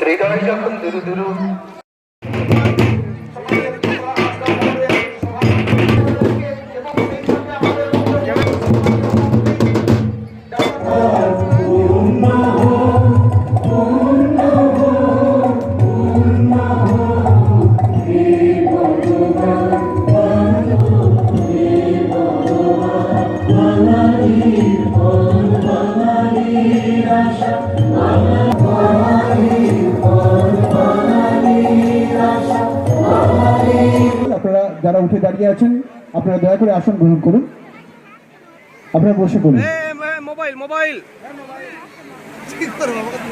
হৃদয় যখন দুরু দুরু উঠে দাঁড়িয়ে আছেন। আপনারা দয়া করে আসন গ্রহণ করুন। আপনারা বসে পড়ুন। Mobile mobile.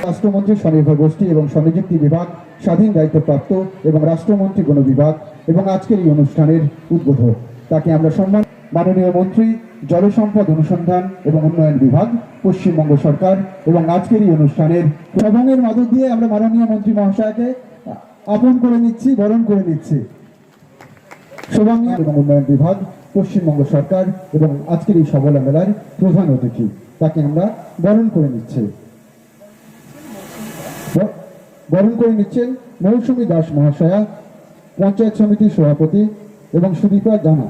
রাষ্ট্রমন্ত্রী স্বনির্ভর গোষ্ঠী এবং স্বনিযুক্তি বিভাগ স্বাধীন দায়িত্বপ্রাপ্ত এবং রাষ্ট্রমন্ত্রী গণ বিভাগ এবং আজকের এই অনুষ্ঠানের উদ্বোধক। তাকে আমরা সম্মান মাননীয় মন্ত্রী জলসম্পদ অনুসন্ধান এবং উন্নয়ন বিভাগ পশ্চিমবঙ্গ সরকার এবং আজকের এই অনুষ্ঠানের সবঙ্গের মাদক দিয়ে আমরা মাননীয় মন্ত্রী মহাশয়কে আপন করে নিচ্ছি বরণ করে নিচ্ছি। সৌভাগ্য এবং উন্নয়ন বিভাগ, পশ্চিমবঙ্গ সরকার এবং আজকের এই সবলা মেলার প্রধান অতিথি। তাকে আমরা বরণ করে নিচ্ছি। বরণ করে নিচ্ছেন মৌসুমী দাস মহাশয়া, পঞ্চায়েত সমিতির সভাপতি এবং সুদীপা জানা।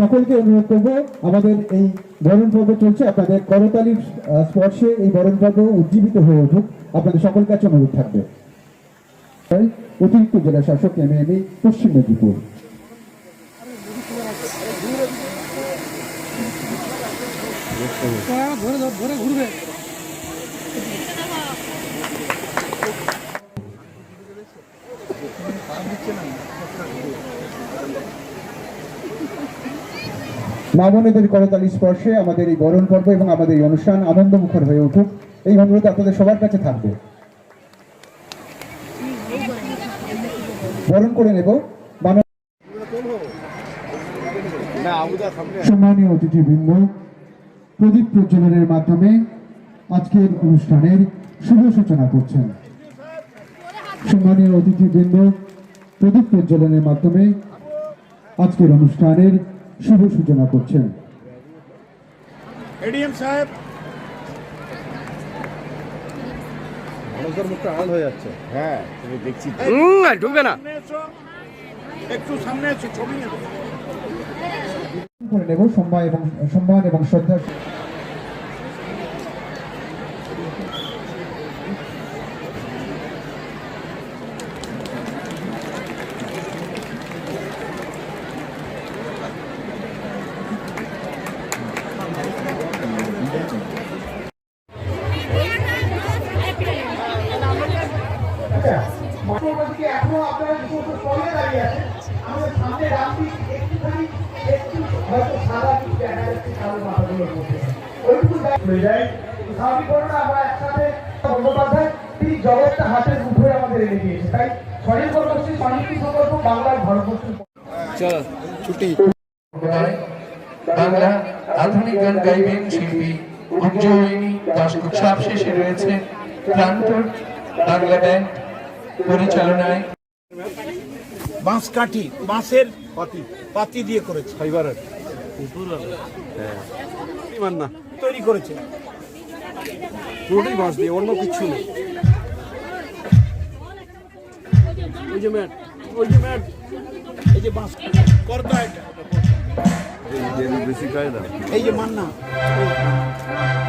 সকলকে অনুরোধ করব, আমাদের এই বরণ পর্ব চলছে। আপনাদের করতালির স্পর্শে এই বরণ পর্ব উজ্জীবিত হয়ে উঠুক। আপনাদের সকল কাছে অনুরোধ থাকবে। অতিরিক্ত জেলা শাসক এম এম পশ্চিম মেদিনীপুর। মামনেদের করতালি স্পর্শে আমাদের এই বরণ পর্ব এবং আমাদের এই অনুষ্ঠান আনন্দমুখর হয়ে উঠুক। এই অনুরোধ আপনাদের সবার কাছে থাকবে। বরণ করে নেব। সম্মানীয় অতিথিবৃন্দ, প্রদীপ প্রজ্বলনের মাধ্যমে আজকের অনুষ্ঠানের শুভ সূচনা করছেন। সম্মানীয় অতিথিবৃন্দ, প্রদীপ প্রজ্বলনের মাধ্যমে আজকের অনুষ্ঠানের শুভ সূচনা করছেন। এডিএম সাহেব মানুষের মুখটা আনন্দ হয়ে যাচ্ছে। হ্যাঁ তুমি দেখছি ঢুকবে না। একটু সামনে ছবি নেব। করে নেব সম্মান এবং সম্মান এবং শ্রদ্ধা মাঠের এখনও আপনারা যে সমস্ত স্টলে দাঁড়িয়ে আছেন আমাদের সামনে রামটি একটুখানি একটু হয়তো সাদা কিছু দেখা যাচ্ছে কারও মাথাগুলোর মধ্যে। ওইটুকু হয়ে যায়। স্বাভাবিক ঘটনা আমরা একসাথে বন্দ্যোপাধ্যায় তিনি জগৎটা হাতের মুঠোয় আমাদের এনে দিয়েছে। তাই স্বনির্ভর গোষ্ঠী স্বনির্ভর প্রকল্প বাংলার ভারতবর্ষের চল ছুটি। বাংলা আধুনিক গান গাইবেন শিল্পী উজ্জয়িনী দাশগুচ্ছ শেষে রয়েছে প্রান্তর বাংলা ব্যান্ড। পরিচালনায় বাঁশ কাঠি বাঁশের পাতি পাতি দিয়ে করেছে। ফাইবারের মান না তৈরি করেছে। পুরোটাই বাঁশ দিয়ে অন্য কিছু নেই। ওই যে ম্যাট ওই যে ম্যাট এই যে বাঁশ। করতা এটা। এই যে মান্না মান্না। মানে